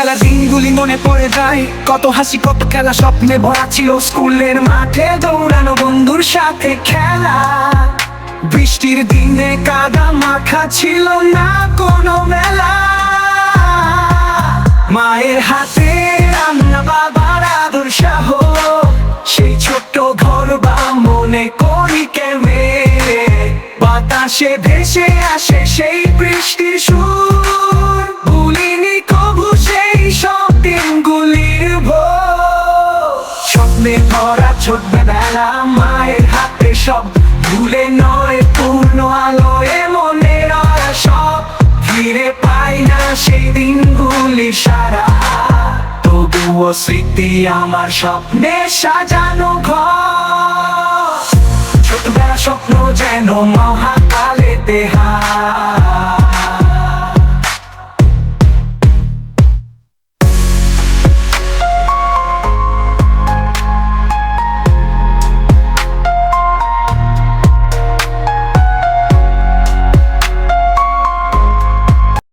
খেলা দিনগুলি মনে পড়ে যায়। কত হাসি, কত খেলা স্বপ্নে ভরা ছিল স্কুলের মাঠে। দৌড়ানো বন্ধুর সাথে খেলা। বৃষ্টির দিনে কাদা মাখা ছিল না কোনো মেলা। মায়ের হাতে রান্না, বাবার আদর সাহ। সেই ছোট্ট ঘর বা মনে করি কেমে বাতাসে ভেসে আসে সেই বৃষ্টির সুর। স্বপ্নে ভরা ছোটবেলা মায়ের হাতে সব। ভুলে নয় পূর্ণ আলোয় মনে রয়া সব। ফিরে পাই না সেই দিনগুলি সারা। তবুও স্মৃতি আমার স্বপ্নে সাজানো ঘর। ছোটবেলা স্বপ্ন যেন মহাকালে দেহা